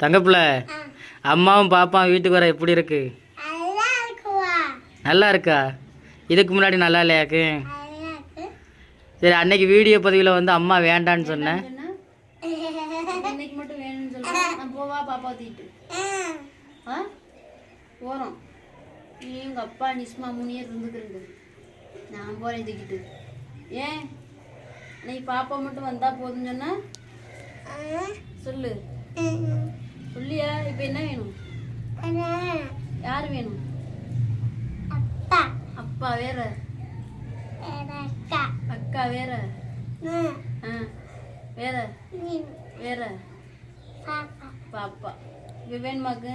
தங்கப்புல அம்மாவும் பாப்பாவும் வீட்டுக்கு வர எப்படி இருக்கு? நல்லா இருக்குவா நல்லா இருக்கா இதுக்கு முன்னாடி நல்லா இல்லையாக்கு? நல்லா இருக்கு சரி அன்னைக்கு வீடியோ பதிவில் வந்து அம்மா வேண்டான்னு சொன்னேன் சொன்னா? இன்னைக்கு மட்டும் வேணும்னு சொல்றேன் நான் போவா பாப்பா தூக்கிட்டு. ஆ. போகிறோம் நீ உங்கள் அப்பா நிஸ்மா மூணியே இருந்துக்கிறீங்க. நான் போகிறேன் தூக்கிட்டு. ஏன்? நீ பாப்பா மட்டும் வந்தா போதும்னு சொன்னா? சொல்லு. சொல்லியா? இப்போ என்ன வேணும்? யார் வேணும்? அப்பா. அப்பா வேற. அக்கா. அக்கா வேற. ஆ வேற. நீ. வேற. பாப்பா. பாப்பா. இப்போ வேணுமாக்கு?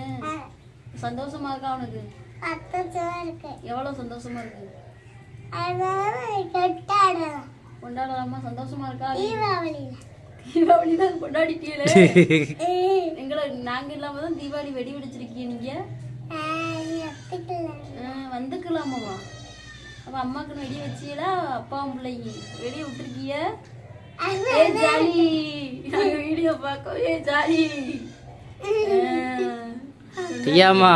சந்தோஷமா இருக்கா அவனுக்கு? எவ்வளோ சந்தோஷமா இருக்கு? கொண்டாடலாமா. சந்தோஷமா இருக்கா? தீபாவளியில். தீபாவளி தான் கொண்டாடிட்டீங்களே எங்களை நாங்க இல்லாம தான் தீபாவளி வெடி வெடிச்சிருக்கீங்க வந்துக்கலாமாவா? அப்ப அம்மாக்கு வெடி வச்சீங்களா அப்பாவும் பிள்ளைங்க வெடியை விட்டுருக்கீங்க ஏ ஜாலி. வீடியோ பார்க்கோம் ஏ ஜாலி. ஐயாம்மா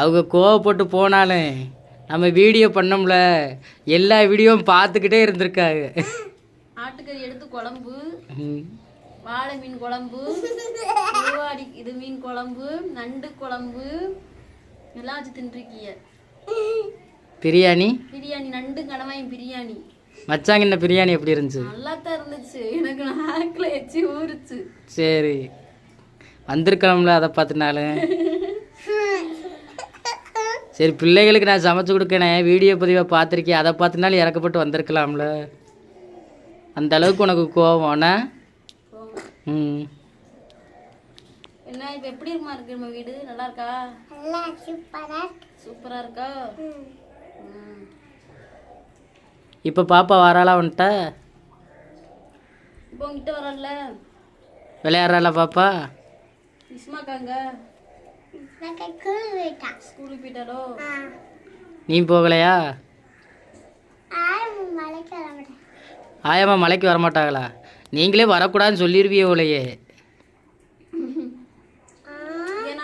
அவங்க கோவப்பட்டு போனாலும் நம்ம வீடியோ பண்ணோம்ல எல்லா வீடியோவும் பார்த்துக்கிட்டே இருந்திருக்காங்க. ஆட்டுக்கறி எடுத்து குழம்பு. வாழை மீன் குழம்பு திருவாடி இது மீன் குழம்பு நண்டு குழம்பு எல்லாம் வச்சு தின்றுருக்கீங்க. பிரியாணி? பிரியாணி நண்டு கணவாயும் பிரியாணி. மச்சாங்கின்ன பிரியாணி எப்படி இருந்துச்சு? நல்லா தான் இருந்துச்சு. எனக்கு நாக்கில் எச்சி ஊறுச்சு. சரி. வந்திருக்கலாம்ல அதை பார்த்துனாலும் சரி பிள்ளைகளுக்கு நான் சமைச்சு கொடுக்கணேன் வீடியோ பதிவை பார்த்துருக்கேன். அதை பார்த்துனாலும் இறக்கப்பட்டு வந்திருக்கலாம்ல. அந்த அளவுக்கு உனக்கு கோவம்னா என்ன இப்போ எப்படி இருக்குமா இருக்கு நம்ம வீடு? நல்லா இருக்கா? நல்லா சூப்பரா சூப்பரா இருக்கா. இப்போ பாப்பா வராளா வந்துட்டா இப்போ உங்ககிட்ட வரல விளையாடுறாளா பாப்பா? இஸ்மாக்காங்க ஸ்கூலுக்கு போயிட்டாரோ நீ போகலையா? ஆயாம்மா மலைக்கு வரமாட்டாங்களா? நீங்களே வரக்கூடாதுன்னு சொல்லிடுவியே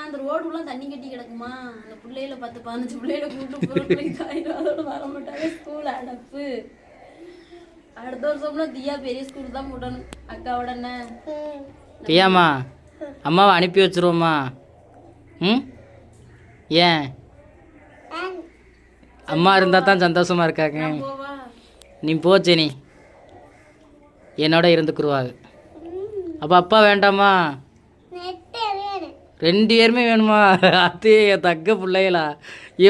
அந்த ரோடுலாம் தண்ணி கட்டி கிடக்குமா? அந்த பிள்ளையில பத்து பதினஞ்சு பிள்ளையில போகிறோம் அதோட வர மாட்டாங்க. ஸ்கூல் அடப்பு. அடுத்த வருஷம்லாம் தியா பெரிய ஸ்கூல் தான் விடணும் அக்காவோட என்ன ம். தியாம்மா அம்மாவை அனுப்பி வச்சிருவோம்மா. ம்? ஏன். அம்மா இருந்தால் தான் சந்தோஷமா இருக்காங்க. நீ போச்சே நீ என்னோட இருந்துக்குருவாங்க. அப்போ அப்பா வேண்டாமா? ரெண்டு பேருமே வேணுமா? அத்து என் தக்க பிள்ளைகளா.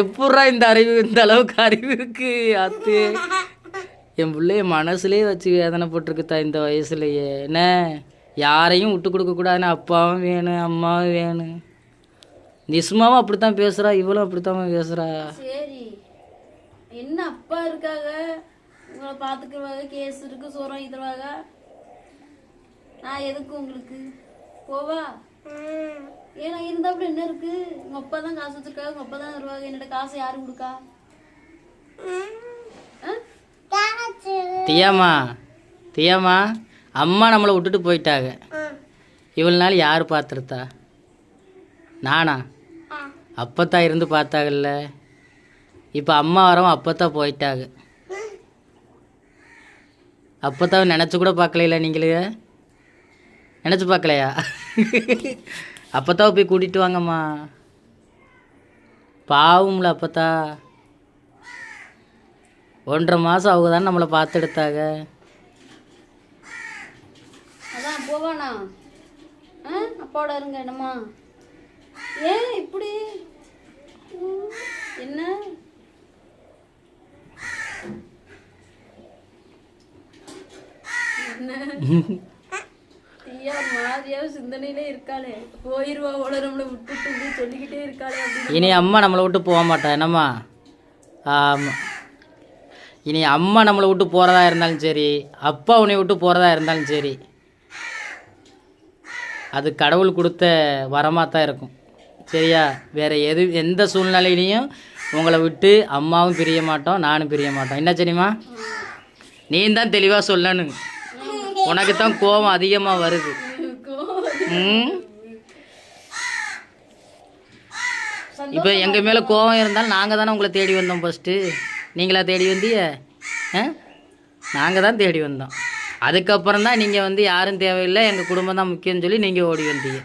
எப்பட்றா இந்த அறிவு இந்த அளவுக்கு அறிவு இருக்கு அத்தே என் பிள்ளைய மனசுலேயே வச்சு வேதனை போட்டிருக்குதா இந்த வயசுலையே? என்ன? யாரையும் விட்டு கொடுக்கக்கூடாதுன்னு அப்பாவும் வேணும் அம்மாவும் வேணும். நிஸ்மாவும் அப்படித்தான் பேசுகிறா இவளும் அப்படித்தான் பேசுகிறா என்ன அப்பா இருக்காங்க? உங்களை பார்த்துக்குவாங்க கேஸ் இருக்கு சோறம் இதுவாங்க நான் எதுக்கு உங்களுக்கு? போவா? ம். ஏன்னா இருந்தாப்புல என்ன இருக்கு? உங்க அப்பா தான் காசு வச்சிருக்காங்க உங்க அப்பா தான் வருவாங்க என்னோட காசை யாரு கொடுக்கா. தியாமா தியாமா அம்மா நம்மளை விட்டுட்டு போயிட்டாங்க. இவ்வளோ நாள் யார் பார்த்துருத்தா? நானா. அப்பத்தான் இருந்து பார்த்தாங்கல்ல. இப்போ அம்மா வரவும் அப்பத்தான் போயிட்டாங்க. அப்பத்தான் நினச்சி கூட பார்க்கலையில நீங்களே? நினச்சி பார்க்கலையா? அப்போத்தா போய் கூட்டிகிட்டு வாங்கம்மா. பாவம்ல அப்போத்தா. ஒன்றரை மாதம் அவங்க தான் நம்மளை பார்த்து எடுத்தாங்க அதான் போவானா? ஆ அப்பாவோட இருங்க என்னம்மா? ஏன் இப்படி? என்ன? ஐயா மாதிரியாவது சிந்தனையிலே இருக்காளே. போயிருவா நம்மளை விட்டுட்டு சொல்லிக்கிட்டே இருக்காளே இனி அம்மா நம்மளை விட்டு போக மாட்டா. என்னம்மா? ஆமாம் இனி அம்மா நம்மளை விட்டு போகிறதா இருந்தாலும் சரி அப்பா உன்னை விட்டு போகிறதா இருந்தாலும் சரி அது கடவுள் கொடுத்த வரமாக தான் இருக்கும். சரியா? வேறு எது எந்த சூழ்நிலையிலையும் உங்களை விட்டு அம்மாவும் பிரிய மாட்டோம் நானும் பிரிய மாட்டோம். என்ன சரிம்மா நீ தான் தெளிவாக சொல்லணும். உனக்கு தான் கோவம் அதிகமாக வருது. இப்போ எங்கள் மேலே கோவம் இருந்தாலும் நாங்கள் தானே உங்களை தேடி வந்தோம் ஃபஸ்ட்டு நீங்களா தேடி வந்திய? நாங்கள் தான் தேடி வந்தோம். அதுக்கப்புறம் தான் நீங்கள் வந்து யாரும் தேவையில்லை எங்கள் குடும்பம் தான் முக்கியம்னு சொல்லி நீங்கள் ஓடி வந்தீங்க.